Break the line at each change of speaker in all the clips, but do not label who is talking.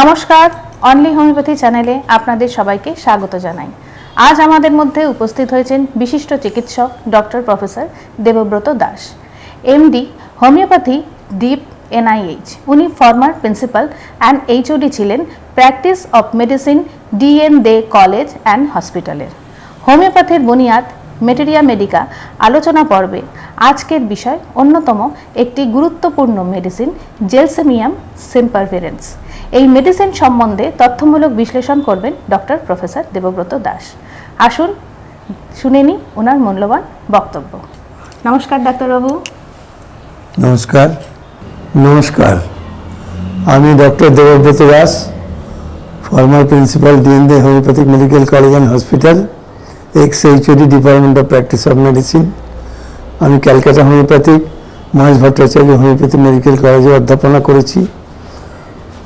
নমস্কার only homeopathy চ্যানেলে আপনাদের সবাইকে স্বাগত জানাই। আজ আমাদের মধ্যে উপস্থিত হয়েছেন বিশিষ্ট চিকিৎসক doctor professor Debabrata Das MD homeopathy, dip NIH উনি ফর্মার প্রিন্সিপাল অ্যান্ড এইচওডি ছিলেন practice of medicine D N De college and হসপিটালের হোমিওপ্যাথির বুনিয়াদ মেটেরিয়া মেডিকা আলোচনা পর্বে আজকের বিষয় অন্যতম একটি গুরুত্বপূর্ণ মেডিসিন জেলসেমিয়াম সিম্পারভিরেন্স এই মেডিসিন সম্বন্ধে তথ্যমূলক বিশ্লেষণ করবেন ডক্টর প্রফেসর দেবব্রত দাস। আসুন, শুনে নিই ওনার মূল্যবান বক্তব্য। নমস্কার ডাক্তারবাবু
নমস্কার। নমস্কার। আমি doctor Debabrata Das former principal D N De homeopathic medical college and hospital ex HOD department of practice of medicine আমি Calcutta homeopathic Mahesh Bhattacharya homeopathy medical কলেজে অধ্যাপনা করেছি।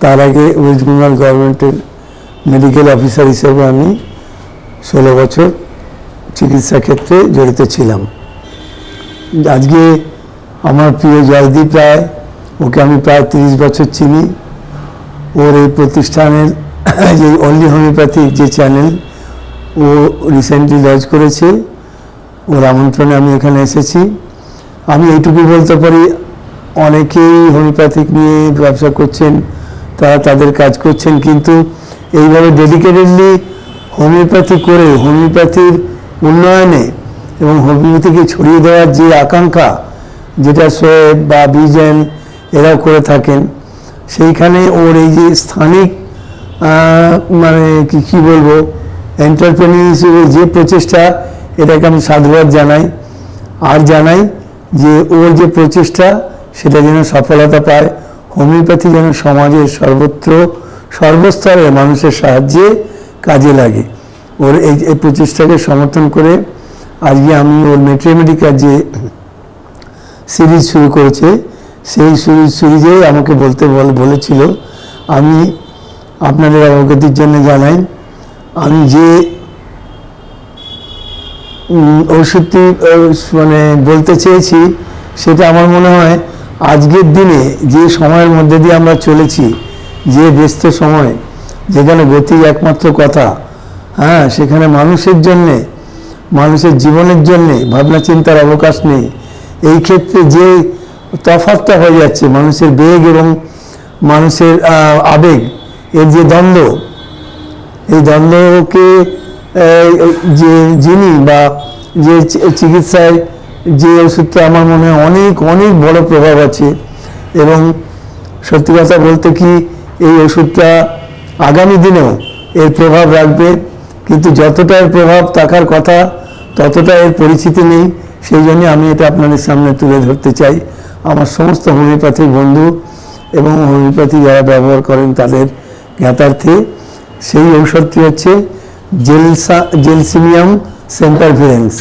তার আগে ওয়েস্ট বেঙ্গল গভর্নমেন্টের মেডিকেল অফিসার হিসেবে আমি ষোলো বছর চিকিৎসা ক্ষেত্রে জড়িত ছিলাম। আজকে আমার প্রিয় জয়দীপ রায়, ওকে আমি প্রায় তিরিশ বছর চিনি। ওর এই প্রতিষ্ঠানের যে অনলি হোমিওপ্যাথিক যে চ্যানেল ও রিসেন্টলি লঞ্চ করেছে। ওর আমন্ত্রণে আমি এখানে এসেছি। আমি এইটুকু বলতে পারি, অনেকেই হোমিওপ্যাথিক নিয়ে ব্যবসা করছেন। তারা তাদের কাজ করছেন, কিন্তু এইভাবে ডেডিকেটেডলি হোমিওপ্যাথি করে হোমিওপ্যাথির উন্নয়নে এবং হোমিওপ্যাথিকে ছড়িয়ে দেওয়ার যে আকাঙ্ক্ষা যেটা সোয়েব বা বিজেন এরাও করে থাকেন, সেইখানে ওর এই যে স্থানিক মানে কি, কী বলব এন্টারপ্রেনিয়ার হিসেবে যে প্রচেষ্টা, এটাকে আমি সাধুবাদ জানাই। আর জানাই যে ওর যে প্রচেষ্টা, সেটা যেন সফলতা পায়। হোমিওপ্যাথি যেন সমাজের সর্বত্র, সর্বস্তরে মানুষের সাহায্যে কাজে লাগে। ওর এই এই প্রচেষ্টাকে সমর্থন করে আজকে আমি ওর মেট্রিমেডিকার যে সিরিজ শুরু করেছে, সেই সিরিজ, সিরিজে আমাকে বলতে বল, বলেছিল, আমি আপনাদের অবগতির জন্য জানাই, আমি যে ওষুধটি মানে বলতে চেয়েছি, সেটা আমার মনে হয় আজকের দিনে যে সময়ের মধ্যে দিয়ে আমরা চলেছি, যে ব্যস্ত সময়, যেখানে গতি একমাত্র কথা হ্যাঁ সেখানে মানুষের জন্যে, মানুষের জীবনের জন্যে ভাবনা চিন্তার অবকাশ নেই। এই ক্ষেত্রে যে তফাৎটা হয়ে যাচ্ছে, মানুষের বেগ এবং মানুষের আবেগ, এর যে দ্বন্দ্ব, এই দ্বন্দ্বকে যে যিনি বা যে চিকিৎসায় যে ওষুধটা আমার মনে অনেক অনেক বড় প্রভাব আছে। এবং সত্যি কথা বলতে কি, এই ওষুধটা আগামী দিনেও এর প্রভাব রাখবে। কিন্তু যতটা এর প্রভাব থাকার কথা, ততটা এর পরিচিতি নেই। সেই জন্য আমি এটা আপনাদের সামনে তুলে ধরতে চাই। আমার সমস্ত হোমিওপ্যাথিক বন্ধু এবং হোমিওপ্যাথি যারা ব্যবহার করেন তাদের জ্ঞাতার্থে সেই ঔষধটি হচ্ছে জেলসা জেলসিমিয়াম সেম্পারভিরেন্স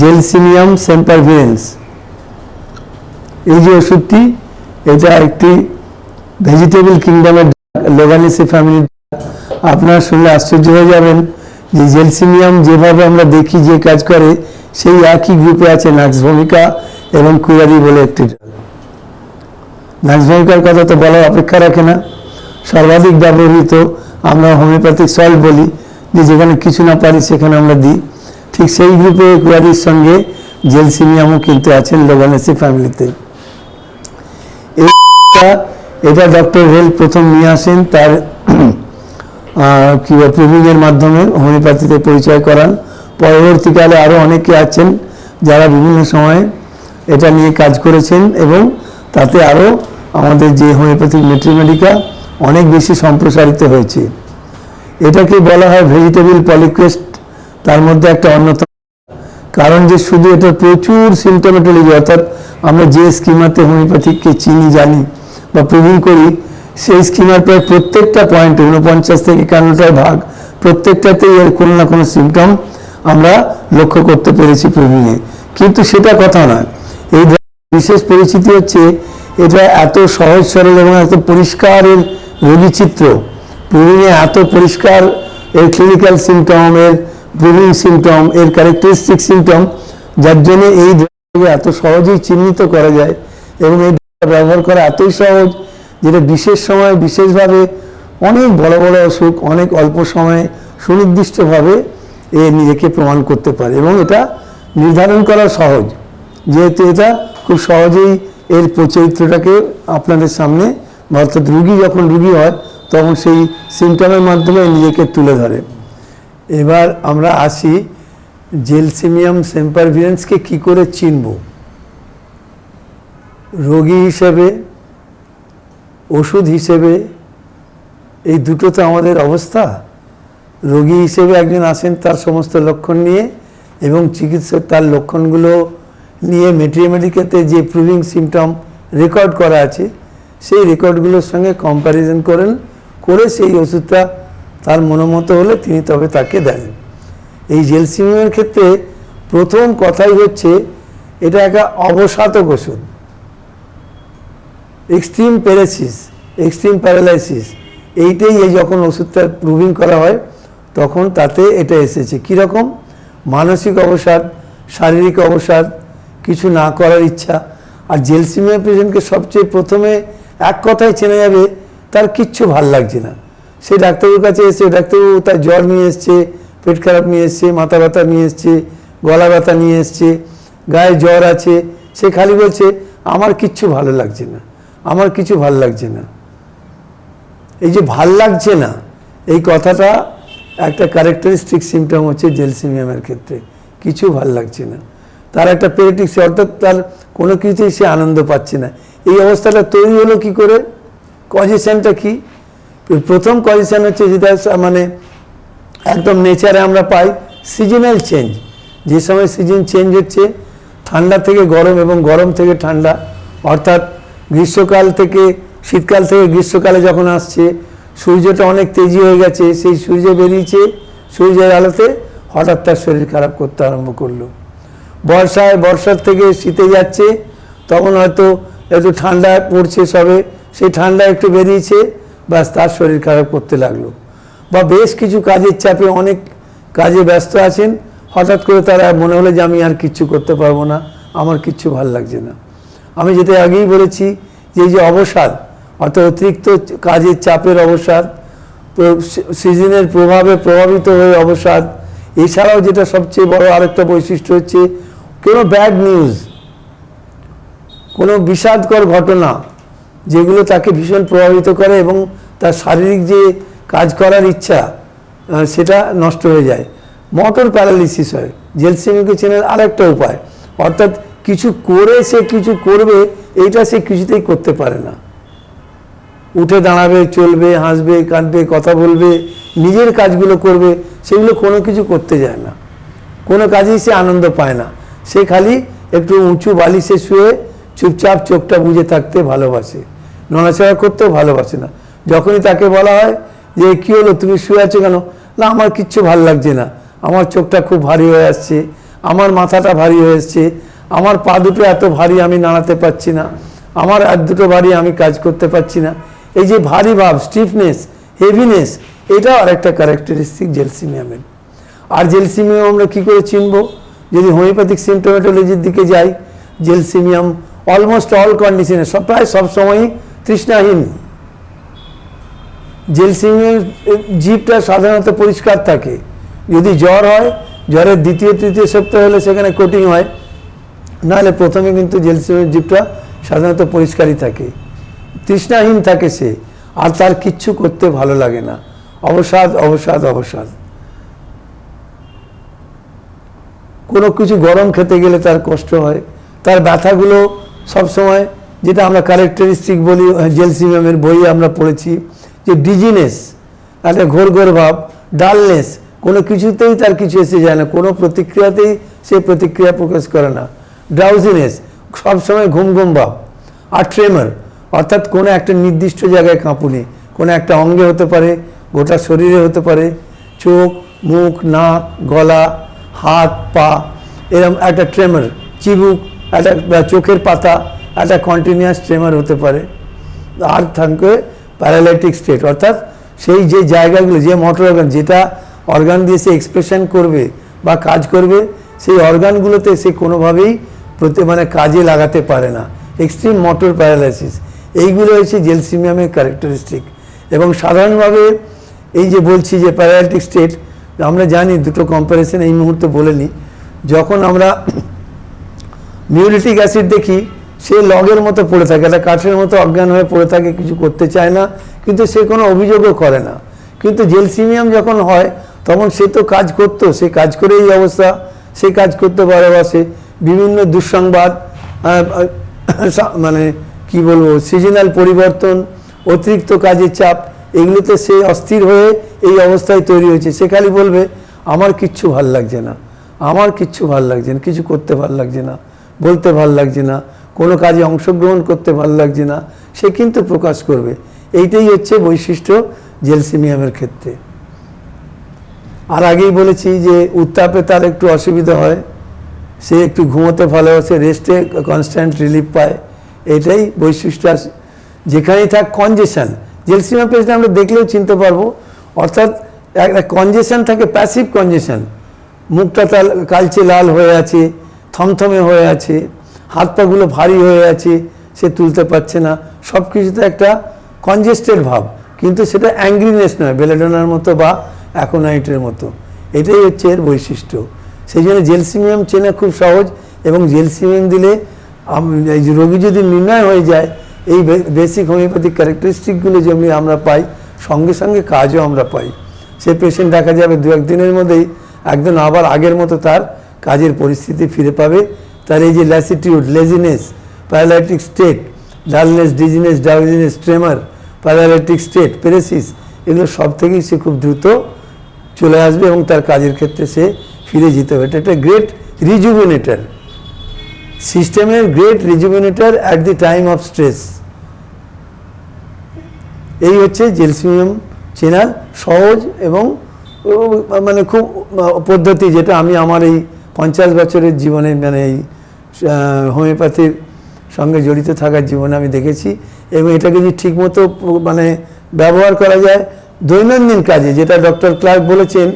জেলসিমিয়াম সেম্পারভিরেন্স এই যে ওষুধটি, এটা একটি ভেজিটেবল কিংডমের লোগানিসি ফ্যামিলি আপনারা শুনলে আশ্চর্য হয়ে যাবেন যে জেলসিমিয়াম যেভাবে আমরা দেখি, যে কাজ করে, সেই একই গ্রুপে আছে নাক্স ভূমিকা এবং কুয়ারি বলে একটি নাক্স ভূমিকার কথা তো বলার অপেক্ষা রাখে না। সর্বাধিক ব্যবহৃত আমরা হোমিওপ্যাথিক সল্ট বলি, যে যেখানে কিছু না পারি সেখানে আমরা দিই। ঠিক সেই গ্রুপে কুয়ারির সঙ্গে জেলসিমিয়ামও কিন্তু আছেন লোগানেসি ফ্যামিলিতে। এটা- এটা ডক্টর হেল প্রথম নিয়ে আসেন, তার কি প্রভিংয়ের মাধ্যমে হোমিওপ্যাথিতে পরিচয় করান। পরবর্তীকালে আরও অনেকে আছেন যারা বিভিন্ন সময়ে এটা নিয়ে কাজ করেছেন এবং তাতে আরও আমাদের যে হোমিওপ্যাথিক মেট্রিমেডিকা অনেক বেশি সম্প্রসারিত হয়েছে। এটাকে বলা হয় ভেজিটেবল পলিক্রেস্ট তার মধ্যে একটা অন্যতম। কারণ যে শুধু এটা প্রচুর সিমটোমেটোলজি অর্থাৎ আমরা যে স্কিমাতে হোমিওপ্যাথিককে চিনি, জানি বা প্রুভিং করি, সেই স্কিমার প্রায় প্রত্যেকটা পয়েন্টে উনপঞ্চাশ থেকে একান্নটার ভাগ, প্রত্যেকটাতেই এর কোনো না কোনো সিমটম আমরা লক্ষ্য করতে পেরেছি প্রুভিংয়ে কিন্তু সেটা কথা নয়। এই বিশেষ পরিচিতি হচ্ছে, এটা এত সহজ, সরল এবং এত পরিষ্কারের রোগী চিত্র প্রুভিংয়ে এত পরিষ্কার এর ক্লিনিক্যাল সিমটম এর সিমটম এর ক্যারেক্টারিস্টিক সিমটম যার জন্য এই ড্রাগকে এত সহজেই চিহ্নিত করা যায় এবং এই drug ব্যবহার করা এতই সহজ যেটা বিশেষ সময় বিশেষভাবে অনেক বড় বড় অসুখ, অনেক অল্প সময়ে সুনির্দিষ্টভাবে এ নিজেকে প্রমাণ করতে পারে এবং এটা নির্ধারণ করা সহজ। যেহেতু এটা খুব সহজেই এর চরিত্রটাকে আপনাদের সামনে অর্থাৎ রুগী যখন রুগী হয়, তখন সেই সিমটমের মাধ্যমে নিজেকে তুলে ধরে। এবার আমরা আসি জেলসিমিয়াম সেম্পারভিরেন্সকে কি করে চিনব? রোগী হিসেবে, ওষুধ হিসেবে, এই দুটো তো আমাদের অবস্থা। রোগী হিসেবে একজন আসেন তার সমস্ত লক্ষণ নিয়ে এবং চিকিৎসক তার লক্ষণগুলো নিয়ে মেট্রিমেডিকেতে যে প্রুভিং সিমটম রেকর্ড করা আছে, সেই রেকর্ডগুলোর সঙ্গে কম্প্যারিজন করেন, করে সেই ওষুধটা তার মনোমতো হলে তিনি তবে তাকে দেন। এই জেলসিমিয়ামের ক্ষেত্রে প্রথম কথাই হচ্ছে, এটা একটা অবসাদক ওষুধ। এক্সট্রিম প্যারাসিস এক্সট্রিম প্যারালাইসিস এইটাই এই যখন ওষুধটা প্রুভিং করা হয়, তখন তাতে এটা এসেছে। কীরকম? মানসিক অবসাদ, শারীরিক অবসাদ, কিছু না করার ইচ্ছা। আর জেলসিমিয়া পেশেন্টকে সবচেয়ে প্রথমে এক কথায় চেনা যাবে, তার কিচ্ছু ভালো লাগছে না। সে ডাক্তারের কাছে এসে, ডাক্তারবাবু তার জ্বর নিয়ে এসছে, পেট খারাপ নিয়ে এসছে, মাথা ব্যথা নিয়ে এসছে, গলা ব্যথা নিয়ে এসছে, গায়ে জ্বর আছে। সে খালি বলছে, আমার কিচ্ছু ভালো লাগছে না, আমার কিছু ভালো লাগছে না। এই যে ভালো লাগছে না, এই কথাটা একটা ক্যারেক্টারিস্টিক সিমটম হচ্ছে জেলসিমিয়ামের ক্ষেত্রে। কিছু ভালো লাগছে না। তার একটা পেরেটিক্স অর্থাৎ তার কোনো কিছুতেই সে আনন্দ পাচ্ছে না। এই অবস্থাটা তৈরি হলো কি করে? কজেশনটা কি? প্রথম কজেশন হচ্ছে যেটা মানে একদম নেচারে আমরা পাই সিজনাল চেঞ্জ যে সময় সিজন চেঞ্জ হচ্ছে, ঠান্ডা থেকে গরম এবং গরম থেকে ঠান্ডা। অর্থাৎ গ্রীষ্মকাল থেকে, শীতকাল থেকে গ্রীষ্মকালে যখন আসছে, সূর্যটা অনেক তেজি হয়ে গেছে, সেই সূর্য বেরিয়েছে, সূর্যের আলোতে হঠাৎ তার শরীর খারাপ করতে আরম্ভ করল। বর্ষায়, বর্ষার থেকে শীতে যাচ্ছে, তখন হয়তো একটু ঠান্ডা পড়ছে সবে, সেই ঠান্ডা একটু বেরিয়েছে ব্যাস, তার শরীর খারাপ করতে লাগল। বা বেশ কিছু কাজের চাপে অনেক কাজে ব্যস্ত আছেন। হঠাৎ করে তারা মনে হলো যে আমি আর কিচ্ছু করতে পারব না, আমার কিচ্ছু ভালো লাগছে না। আমি যেটা আগেই বলেছি যে যে অবসাদ, অর্থাৎ অতিরিক্ত কাজের চাপের অবসাদ সিজনের প্রভাবে প্রভাবিত হয়ে অবসাদ, এছাড়াও যেটা সবচেয়ে বড় আরেকটা বৈশিষ্ট্য হচ্ছে কোনো ব্যাড নিউজ, কোনো বিষাদকর ঘটনা যেগুলো তাকে ভীষণ প্রভাবিত করে এবং তার শারীরিক যে কাজ করার ইচ্ছা সেটা নষ্ট হয়ে যায়। মোটর প্যারালিসিস হয় জেলসিমিকে চেনার আরেকটা উপায়। অর্থাৎ কিছু করে সে কিছু করবে, এইটা সে কিছুতেই করতে পারে না। উঠে দাঁড়াবে, চলবে, হাসবে, কাঁদবে, কথা বলবে, নিজের কাজগুলো করবে, সেগুলো কোনো কিছু করতে যায় না। কোনো কাজেই সে আনন্দ পায় না। সে খালি একটু উঁচু বালিশে শুয়ে চুপচাপ চোখটা বুঝে থাকতে ভালোবাসে। নড়াচড়া করতেও ভালোবাসে না। যখনই তাকে বলা হয় যে, কী হলো? তুমি শুয়ে আছো কেন? না, আমার কিচ্ছু ভালো লাগছে না। আমার চোখটা খুব ভারী হয়ে আসছে। আমার মাথাটা ভারী হয়ে এসছে। আমার পা দুটো এত ভারী আমি নাড়াতে পারছি না। আমার হাত দুটো ভারী আমি কাজ করতে পারছি না। এই যে ভারী ভাব স্টিফনেস হেভিনেস এটাও আরেকটা ক্যারেক্টারিস্টিক জেলসিমিয়ামের আর জেলসিমিয়াম আমরা কী করে চিনব? যদি হোমিওপ্যাথিক সিমটোমেটোলজির দিকে যাই জেলসিমিয়াম অলমোস্ট অল কন্ডিশনে সব প্রায় সবসময়ই তৃষ্ণাহীন জেলসিমিয়াম জিভটা সাধারণত পরিষ্কার থাকে। যদি জ্বর হয়, জ্বরের দ্বিতীয়, তৃতীয় সপ্তাহ হলে সেখানে কোটিং হয়। নাহলে প্রথমে কিন্তু জেলসিমিয়াম জিভটা সাধারণত পরিষ্কারই থাকে। তৃষ্ণাহীন থাকে সে, আর তার কিচ্ছু করতে ভালো লাগে না। অবসাদ অবসাদ অবসাদ। কোনো কিছু গরম খেতে গেলে তার কষ্ট হয়। তার ব্যথাগুলো সবসময় যেটা আমরা ক্যারেক্টারিস্টিক বলি, জেলসিমিয়ামের বই আমরা পড়েছি, যে ডিজিনেস একটা ঘোর ঘোর ভাব ডালনেস কোনো কিছুতেই তার কিছু এসে যায় না, কোনো প্রতিক্রিয়াতেই সে প্রতিক্রিয়া প্রকাশ করে না। ড্রাউজিনেস সবসময় ঘুম ঘুম ভাব, আর ট্রেমার অর্থাৎ কোনো একটা নির্দিষ্ট জায়গায় কাঁপুনি, কোনো একটা অঙ্গে হতে পারে, গোটা শরীরে হতে পারে, চোখ, মুখ, নাক, গলা, হাত, পা এরকম একটা ট্রেমার চিবুক, একটা চোখের পাতা একটা কন্টিনিউয়াস ট্রেমার হতে পারে। আর থাকবে প্যারালাইটিক স্টেট অর্থাৎ সেই যে জায়গাগুলো, যে মোটর অর্গান যেটা অর্গান দিয়ে সে এক্সপ্রেশন করবে বা কাজ করবে, সেই অর্গানগুলোতে সে কোনোভাবেই প্রতি মানে কাজে লাগাতে পারে না। এক্সট্রিম মোটর প্যারালাইসিস এইগুলো হচ্ছে জেলসিমিয়ামের ক্যারেক্টারিস্টিক এবং সাধারণভাবে এই যে বলছি যে প্যারালাইটিক স্টেট আমরা জানি, দুটো কম্পারিজন এই মুহূর্তে বলে নিই যখন আমরা মিউরিটিক অ্যাসিড দেখি সে লগের মতো পড়ে থাকে, একটা কাঠের মতো অজ্ঞান হয়ে পড়ে থাকে, কিছু করতে চায় না, কিন্তু সে কোনো অভিযোগও করে না। কিন্তু জেলসিমিয়াম যখন হয়, তখন সে তো কাজ করতো, সে কাজ করে এই অবস্থা, সে কাজ করতে ভালোবাসে বিভিন্ন দুঃসংবাদ মানে কি বলব, সিজনাল পরিবর্তন, অতিরিক্ত কাজের চাপ, এগুলোতে সে অস্থির হয়ে এই অবস্থায় তৈরি হয়েছে। সে খালি বলবে, আমার কিচ্ছু ভালো লাগছে না, আমার কিচ্ছু ভালো লাগছে না, কিছু করতে ভালো লাগছে না, বলতে ভালো লাগছে না কোনো কাজে অংশগ্রহণ করতে ভালো লাগছে না, সে কিন্তু প্রকাশ করবে। এইটাই হচ্ছে বৈশিষ্ট্য জেলসিমিয়ামের ক্ষেত্রে। আর আগেই বলেছি যে উত্তাপে তার একটু অসুবিধা হয়, সে একটু ঘুমোতে ভালোবাসে রেস্টে কনস্ট্যান্ট রিলিফ পায়। এটাই বৈশিষ্ট্য যেখানেই থাক কনজেশন জেলসিমা পেশেন্ট আমরা দেখলেও চিনতে পারব। অর্থাৎ একটা কনজেশন থাকে প্যাসিভ কনজেশন মুখটা তার কালচে লাল হয়ে আছে, থমথমে হয়ে আছে। হাত পাগুলো ভারী হয়ে আছে, সে তুলতে পারছে না। সব কিছুতে একটা কনজেস্টেড ভাব। কিন্তু সেটা অ্যাংগ্রিনেস নয় বেলেডোনার মতো বা অ্যাকোনাইটের মতো। এটাই হচ্ছে এর বৈশিষ্ট্য। সেই জন্য জেলসিমিয়াম চেনা খুব সহজ এবং জেলসিমিয়াম দিলে রোগী যদি নির্ণয় হয়ে যায়, এই বেসিক হোমিওপ্যাথিক ক্যারেক্টারিস্টিকগুলো যেমনি আমরা পাই, সঙ্গে সঙ্গে কাজও আমরা পাই। সে পেশেন্ট দেখা যাবে দু একদিনের মধ্যেই, একদম আবার আগের মতো তার কাজের পরিস্থিতি ফিরে পাবে। তার এই যে lassitude laziness paralytic state dullness dizziness drowsiness tremor paralytic state paresis এগুলো সব থেকেই সে খুব দ্রুত চলে আসবে এবং তার কাজের ক্ষেত্রে সে ফিরে যেতে হবে। এটা একটা গ্রেট রিজুভিনেটার সিস্টেমের great rejuvenator at the time of stress এই হচ্ছে জেলসিমিয়াম চেনার সহজ এবং মানে খুব পদ্ধতি যেটা আমি আমার এই পঞ্চাশ বছরের জীবনে মানে এই হোমিওপ্যাথির সঙ্গে জড়িত থাকার জীবনে আমি দেখেছি এবং এটাকে যদি ঠিকমতো মানে ব্যবহার করা যায় দৈনন্দিন কাজে, যেটা ডক্টর ক্লার্ক বলেছেন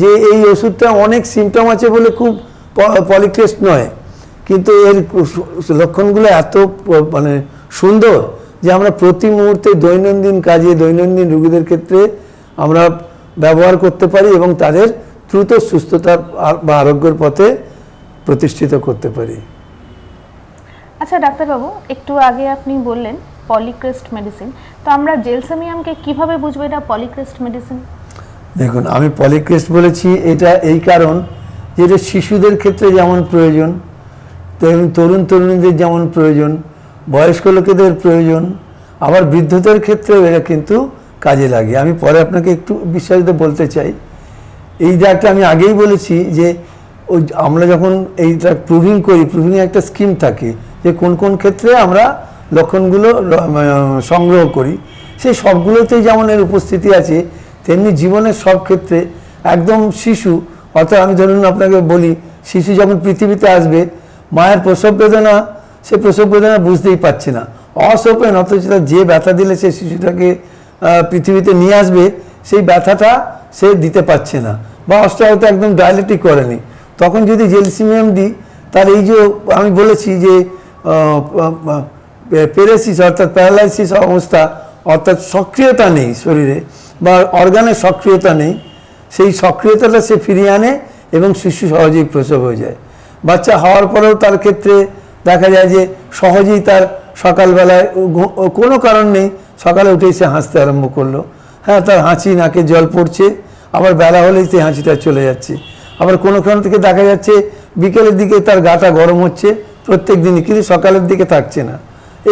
যে এই ওষুধটা অনেক সিমটম আছে বলে খুব পলিটেস্ট নয়। কিন্তু এর লক্ষণগুলো এত মানে সুন্দর যে আমরা প্রতি মুহূর্তে দৈনন্দিন কাজে, দৈনন্দিন রোগীদের ক্ষেত্রে আমরা ব্যবহার করতে পারি এবং তাদের দ্রুত সুস্থতা বা আরোগ্যের পথে প্রতিষ্ঠিত করতে পারি।
আচ্ছা ডাক্তারবাবু, একটু আগে আপনি বললেন পলিক্রেস্ট মেডিসিন। তো আমরা জেলসেমিয়ামকে কীভাবে বুঝব এটা পলিক্রেস্ট মেডিসিন?
দেখুন, আমি পলিক্রেস্ট বলেছি, এটা এই কারণ যে এটা শিশুদের ক্ষেত্রে যেমন প্রয়োজন, তেমন তরুণ তরুণীদের যেমন প্রয়োজন, বয়স্ক লোকেদের প্রয়োজন, আবার বৃদ্ধদের ক্ষেত্রেও এরা কিন্তু কাজে লাগে। আমি পরে আপনাকে একটু বিস্তারিত বলতে চাই। এই জায়গাটা আমি আগেই বলেছি যে আমরা যখন এইটা প্রুভিং করি প্রুভিংয়ে একটা স্কিম থাকে। যে কোন কোন ক্ষেত্রে আমরা লক্ষণগুলো সংগ্রহ করি। সেই সবগুলোতেই যেমন এর উপস্থিতি আছে, তেমনি জীবনের সব ক্ষেত্রে একদম শিশু, অর্থাৎ আমি ধরুন আপনাকে বলি, শিশু যখন পৃথিবীতে আসবে, মায়ের প্রসব বেদনা, সে প্রসব বেদনা বুঝতেই পারছে না। অসোপেন অথচ যে ব্যথা দিলে সে শিশুটাকে পৃথিবীতে নিয়ে আসবে, সেই ব্যথাটা সে দিতে পারছে না বা অস্ট্রাহতে একদম ডায়ালিটিক করেনি। তখন যদি জেলসিমিয়াম দিই, তার এই যে আমি বলেছি যে পেরেসিস অর্থাৎ প্যারালাইসিস অবস্থা অর্থাৎ সক্রিয়তা নেই শরীরে বা অর্গানের সক্রিয়তা নেই। সেই সক্রিয়তাটা সে ফিরিয়ে আনে এবং শিশু সহজেই প্রসব হয়ে যায়। বাচ্চা হওয়ার পরেও তার ক্ষেত্রে দেখা যায় যে সহজেই তার সকালবেলায় কোনো কারণ নেই, সকালে উঠেই সে হাসতে আরম্ভ করল। হ্যাঁ তার হাঁচি, নাকে জল পড়ছে, আবার বেলা হলেই সেই হাঁচিটা চলে যাচ্ছে। আবার কোনো ক্ষণ থেকে দেখা যাচ্ছে বিকেলের দিকে তার গাটা গরম হচ্ছে প্রত্যেক দিনই, কিন্তু সকালের দিকে থাকছে না।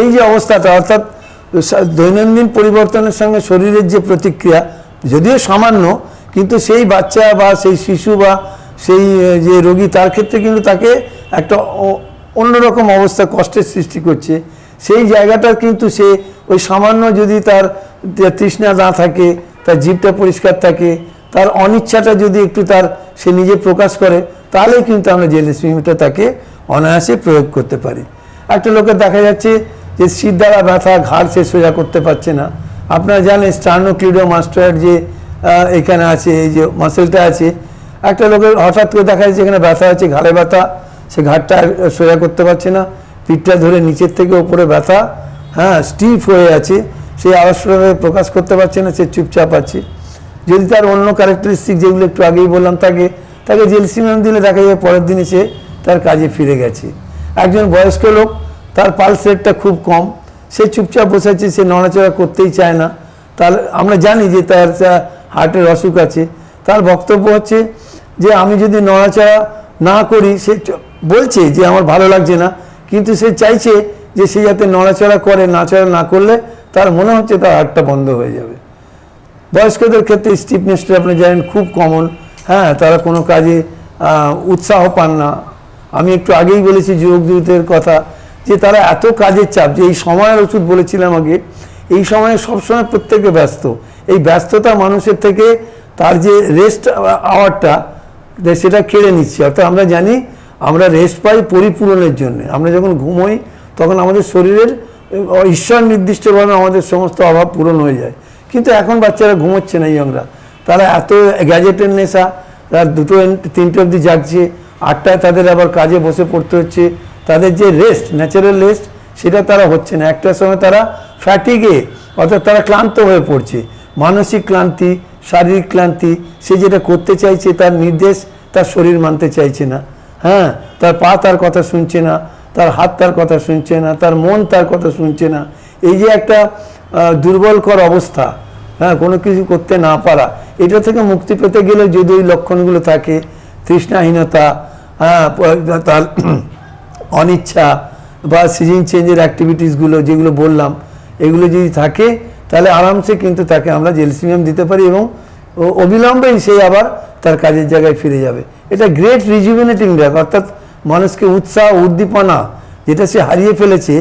এই যে অবস্থাটা, অর্থাৎ দৈনন্দিন পরিবর্তনের সঙ্গে শরীরের যে প্রতিক্রিয়া, যদিও সামান্য, কিন্তু সেই বাচ্চা বা সেই শিশু বা সেই যে রোগী, তার ক্ষেত্রে কিন্তু তাকে একটা অন্যরকম অবস্থা কষ্টের সৃষ্টি করছে। সেই জায়গাটা কিন্তু সে ওই সামান্য যদি তার তৃষ্ণা না থাকে, তার জীবটা পরিষ্কার থাকে, তার অনিচ্ছাটা যদি একটু তার সে নিজে প্রকাশ করে, তাহলেই কিন্তু আমরা জেলিসমিটা তাকে অনায়াসে প্রয়োগ করতে পারি। একটা লোকের দেখা যাচ্ছে যে শীত দ্বারা ব্যথা, ঘাড় সে সোজা করতে পারছে না। আপনারা জানেন স্টার্নোক্লিডো মাস্টার যে এখানে আছে, এই যে মাসেলটা আছে, একটা লোকের হঠাৎ করে দেখা যাচ্ছে এখানে ব্যথা আছে, ঘাড়ে ব্যথা, সে ঘাড়টা আর সোজা করতে পারছে না, পিঠটা ধরে নিচের থেকে ওপরে ব্যথা হ্যাঁ স্টিফ হয়ে আছে, সে আড়ষ্টভাবে প্রকাশ করতে পারছে না, সে চুপচাপ আছে। যদি তার অন্য ক্যারেক্টারিস্টিক যেগুলো একটু আগেই বললাম, তাকে তাকে জেলসিমিয়াম দিলে দেখা যাবে পরের দিনই সে তার কাজে ফিরে গেছে। একজন বয়স্ক লোক, তার পালস রেটটা খুব কম। সে চুপচাপ বসে আছে, সে নড়াচড়া করতেই চায় না। তার, আমরা জানি যে তার হার্টের অসুখ আছে। তার বক্তব্য হচ্ছে যে, আমি যদি নড়াচড়া না করি, সে বলছে যে, আমার ভালো লাগছে না। কিন্তু সে চাইছে যে, সে যাতে নড়াচড়া করে নাচড়া না করলে তার মনে হচ্ছে তার হার্টটা বন্ধ হয়ে যাবে। বয়স্কদের ক্ষেত্রে স্টিফনেসটা আপনি জানেন, খুব কমন হ্যাঁ তারা কোনো কাজে উৎসাহ পান না। আমি একটু আগেই বলেছি যুবক যুবতীদের কথা, যে তারা এত কাজের চাপ, যে এই সময়ের ওষুধ বলেছিলাম আগে, এই সময়ে সবসময় প্রত্যেকে ব্যস্ত। এই ব্যস্ততা মানুষের থেকে তার যে রেস্ট আওয়ারটা সেটা কেড়ে নিচ্ছে। অর্থাৎ আমরা জানি, আমরা রেস্ট পাই পরিপূরণের জন্য। আমরা যখন ঘুমোই, তখন আমাদের শরীরের ঈশ্বর নির্দিষ্টভাবে আমাদের সমস্ত অভাব পূরণ হয়ে যায়। কিন্তু এখন বাচ্চারা ঘুমোচ্ছে না ইয়ংরা তারা এত গ্যাজেটের নেশা রাত দুটো তিনটে অবধি জাগছে আটটায় তাদের আবার কাজে বসে পড়তে হচ্ছে। তাদের যে রেস্ট ন্যাচারাল রেস্ট সেটা তারা হচ্ছে না। একটার সময় তারা ফ্যাটিগে অর্থাৎ তারা ক্লান্ত হয়ে পড়ছে। মানসিক ক্লান্তি, শারীরিক ক্লান্তি, সে যেটা করতে চাইছে, তার নির্দেশ তার শরীর মানতে চাইছে না। হ্যাঁ তার পা তার কথা শুনছে না, তার হাত তার কথা শুনছে না, তার মন তার কথা শুনছে না। এই যে একটা দুর্বলকর অবস্থা হ্যাঁ কোনো কিছু করতে না পারা, এটা থেকে মুক্তি পেতে গেলে যদি ওই লক্ষণগুলো থাকে তৃষ্ণাহীনতা হ্যাঁ তার অনিচ্ছা বা সিজন চেঞ্জের অ্যাক্টিভিটিসগুলো যেগুলো বললাম, এগুলো যদি থাকে, তাহলে আরামসে কিন্তু তাকে আমরা জেলসিমিয়াম দিতে পারি এবং অবিলম্বেই সে আবার তার কাজের জায়গায় ফিরে যাবে। এটা গ্রেট রিজুভিনেটিং ড্রাগ অর্থাৎ মানুষকে উৎসাহ, উদ্দীপনা যেটা সে হারিয়ে ফেলেছে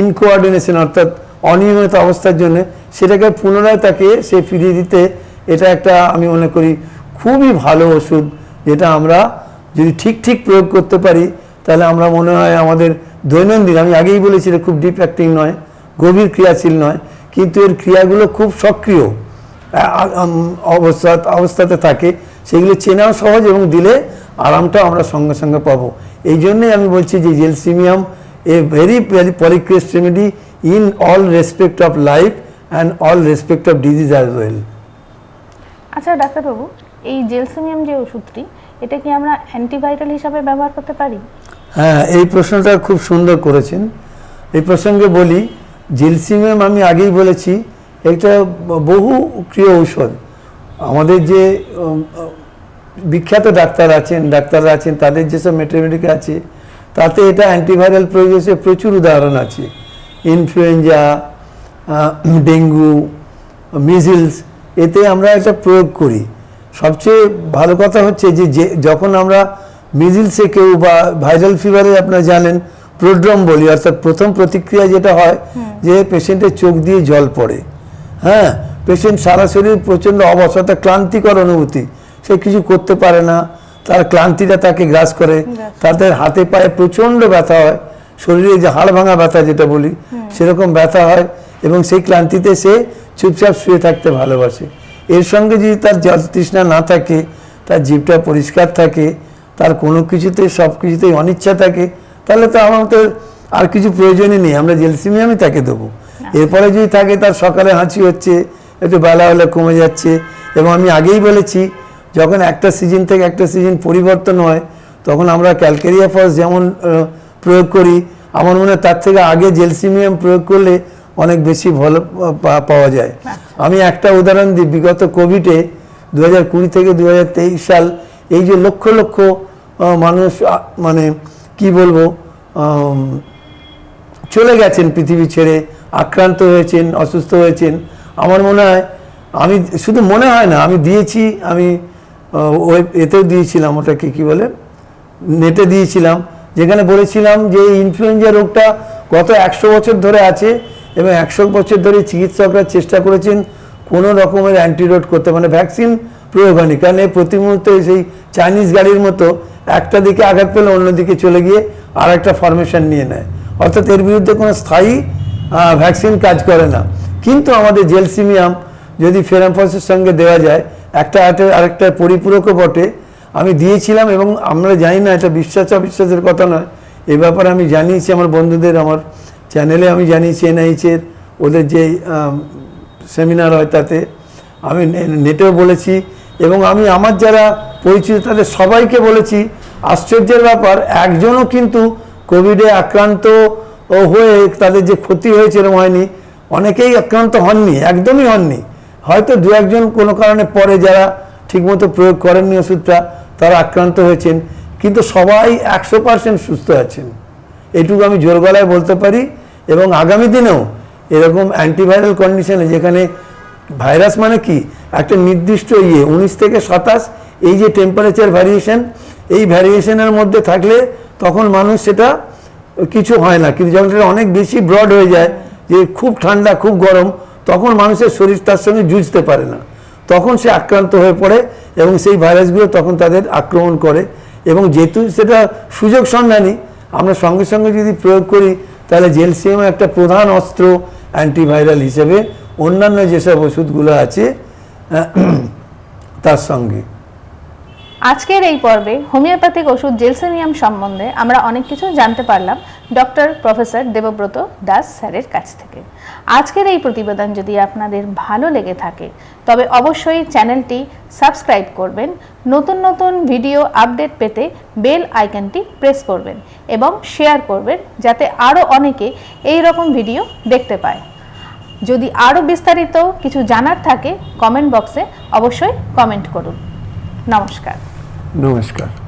ইনকোঅর্ডিনেশন অর্থাৎ অনিয়মিত অবস্থার জন্য, সেটাকে পুনরায় তাকে সে ফিরিয়ে দিতে, এটা একটা আমি মনে করি খুবই ভালো ওষুধ। যেটা আমরা যদি ঠিক ঠিক প্রয়োগ করতে পারি, তাহলে আমরা মনে হয় আমাদের দৈনন্দিন, আমি আগেই বলেছি এটা খুব ডিপ অ্যাক্টিং নয়, গভীর ক্রিয়াশীল নয়, কিন্তু এর ক্রিয়াগুলো খুব সক্রিয় অবস্থা, অবস্থাতে থাকে, সেগুলো চেনাও সহজ এবং দিলে আরামটাও আমরা সঙ্গে সঙ্গে পাবো। এই জন্যই আমি বলছি যে gelsemium a very polycrest remedy in all respect of life and all respect of disease as well
আচ্ছা ডাক্তারবাবু এই জেলসিমিয়াম যে ওষুধটি, এটা কি আমরা অ্যান্টিভাইরাল হিসাবে ব্যবহার করতে পারি?
হ্যাঁ এই প্রশ্নটা খুব সুন্দর করেছেন। এই প্রসঙ্গে বলি, জিলসিমিয়াম আমি আগেই বলেছি একটা বহু প্রিয় ঔষধ। আমাদের যে বিখ্যাত ডাক্তার আছেন, ডাক্তাররা আছেন, তাদের যেসব মেটেরিয়ালিটি আছে, তাতে এটা অ্যান্টিভাইরাল প্রয়োগের প্রচুর উদাহরণ আছে। ইনফ্লুয়েঞ্জা ডেঙ্গু মিজিলস এতে আমরা এটা প্রয়োগ করি। সবচেয়ে ভালো কথা হচ্ছে যে যে যখন আমরা মিজিলসে কেউ বা ভাইরাল ফিভারে আপনারা জানেন প্রোড্রম বলি অর্থাৎ প্রথম প্রতিক্রিয়া যেটা হয় যে পেশেন্টের চোখ দিয়ে জল পড়ে। হ্যাঁ পেশেন্ট সারা শরীর প্রচণ্ড অবস অর্থাৎ ক্লান্তিকর অনুভূতি। সে কিছু করতে পারে না তার ক্লান্তিটা তাকে গ্রাস করে তাদের হাতে পায়ে প্রচণ্ড ব্যথা হয়। শরীরে যে হাড় ভাঙা ব্যথা যেটা বলি সেরকম ব্যথা হয় এবং সেই ক্লান্তিতে সে চুপচাপ শুয়ে থাকতে ভালোবাসে। এর সঙ্গে যদি তার জল তৃষ্ণা না থাকে তার জীবটা পরিষ্কার থাকে তার কোনো কিছুতে সব কিছুতেই অনিচ্ছা থাকে তাহলে তো আমার আমাদের আর কিছু প্রয়োজনই নেই আমরা জেলসিমিয়ামই তাকে দেবো। এরপরে যদি থাকে তার সকালে হাঁচি হচ্ছে একটু বেলা হলে কমে যাচ্ছে এবং আমি আগেই বলেছি যখন একটা সিজন থেকে একটা সিজন পরিবর্তন হয় তখন আমরা ক্যালকেরিয়া ফস যেমন প্রয়োগ করি আমার মনে হয় তার থেকে আগে জেলসিমিয়াম প্রয়োগ করলে অনেক বেশি ভালো পাওয়া যায়। আমি একটা উদাহরণ দিই, বিগত কোভিডে দু হাজার কুড়ি থেকে দু হাজার তেইশ সাল এই যে লক্ষ লক্ষ মানুষ মানে কি বলব চলে গেছেন পৃথিবী ছেড়ে, আক্রান্ত হয়েছেন, অসুস্থ হয়েছেন। আমার মনে হয়, আমি শুধু মনে হয় না, আমি দিয়েছি, আমি ওই এতেও দিয়েছিলাম, ওটাকে কি বলে, নেটে দিয়েছিলাম, যেখানে বলেছিলাম যে ইনফ্লুয়েঞ্জা রোগটা গত একশো বছর ধরে আছে এবং একশো বছর ধরে চিকিৎসকরা চেষ্টা করেছেন কোনো রকমের অ্যান্টিডোট করতে। মানে ভ্যাকসিন প্রয়োগ হয়নি। কারণ এই প্রতি মুহূর্তে সেই চাইনিজ গাড়ির মতো একটা দিকে আঘাত পেলে অন্যদিকে চলে গিয়ে আর একটা ফরমেশন নিয়ে নেয়। অর্থাৎ এর বিরুদ্ধে কোনো স্থায়ী ভ্যাকসিন কাজ করে না। কিন্তু আমাদের জেলসিমিয়াম যদি ফেরামফসের সঙ্গে দেওয়া যায়, একটা আরেকটা- আরেকটা পরিপূরকও বটে। আমি দিয়েছিলাম এবং আমরা জানি না, এটা বিশ্বাস অবিশ্বাসের কথা নয়। এ ব্যাপারে আমি জানিয়েছি আমার বন্ধুদের, আমার চ্যানেলে আমি জানিয়েছি এনআইচের ওদের যে সেমিনার হয় তাতে, আমি নেটেও বলেছি, এবং আমি আমার যারা পরিচিত তাদের সবাইকে বলেছি, আশ্চর্যের ব্যাপার, একজনও কিন্তু কোভিডে আক্রান্ত হয়ে তাদের যে ক্ষতি হয়েছে এরকম হয়নি, অনেকেই আক্রান্ত হননি, একদমই হননি। হয়তো দু একজন কোনো কারণে পরে যারা ঠিকমতো প্রয়োগ করেননি ওষুধটা, তারা আক্রান্ত হয়েছেন, কিন্তু সবাই একশো পার্সেন্ট সুস্থ আছেন। এটুকু আমি জোর গলায় বলতে পারি এবং আগামী দিনেও এরকম অ্যান্টিভাইরাল কন্ডিশনে যেখানে ভাইরাস মানে কি? একটা নির্দিষ্ট ইয়ে উনিশ থেকে সাতাশ, এই যে টেম্পারেচার ভ্যারিয়েশন এই ভ্যারিয়েশনের মধ্যে থাকলে তখন মানুষ সেটা কিছু হয় না। কিন্তু যখন সেটা অনেক বেশি ব্রড হয়ে যায়, যে খুব ঠান্ডা, খুব গরম, তখন মানুষের শরীর তার সঙ্গে যুঝতে পারে না। তখন সে আক্রান্ত হয়ে পড়ে এবং সেই ভাইরাসগুলো তখন তাদের আক্রমণ করে। এবং যেহেতু সেটা সুযোগ সন্ধানী আমরা সঙ্গে সঙ্গে যদি প্রয়োগ করি তাহলে জেলসিয়াম একটা প্রধান অস্ত্র অ্যান্টিভাইরাল হিসেবে অন্যান্য যেসব ওষুধগুলো আছে তার সঙ্গে।
আজকের এই পর্বে হোমিওপ্যাথিক ওষুধ জেলসেমিয়াম সম্বন্ধে আমরা অনেক কিছু জানতে পারলাম ডক্টর প্রফেসর দেবব্রত দাস স্যারের কাছ থেকে। আজকের এই প্রতিবেদন যদি আপনাদের ভালো লেগে থাকে, তবে অবশ্যই চ্যানেলটি সাবস্ক্রাইব করবেন, নতুন নতুন ভিডিও আপডেট পেতে বেল আইকনটি প্রেস করবেন এবং শেয়ার করবেন যাতে আরও অনেকে এই রকম ভিডিও দেখতে পায়। যদি আরও বিস্তারিত কিছু জানার থাকে, কমেন্ট বক্সে অবশ্যই কমেন্ট করুন। নমস্কার।
নমস্কার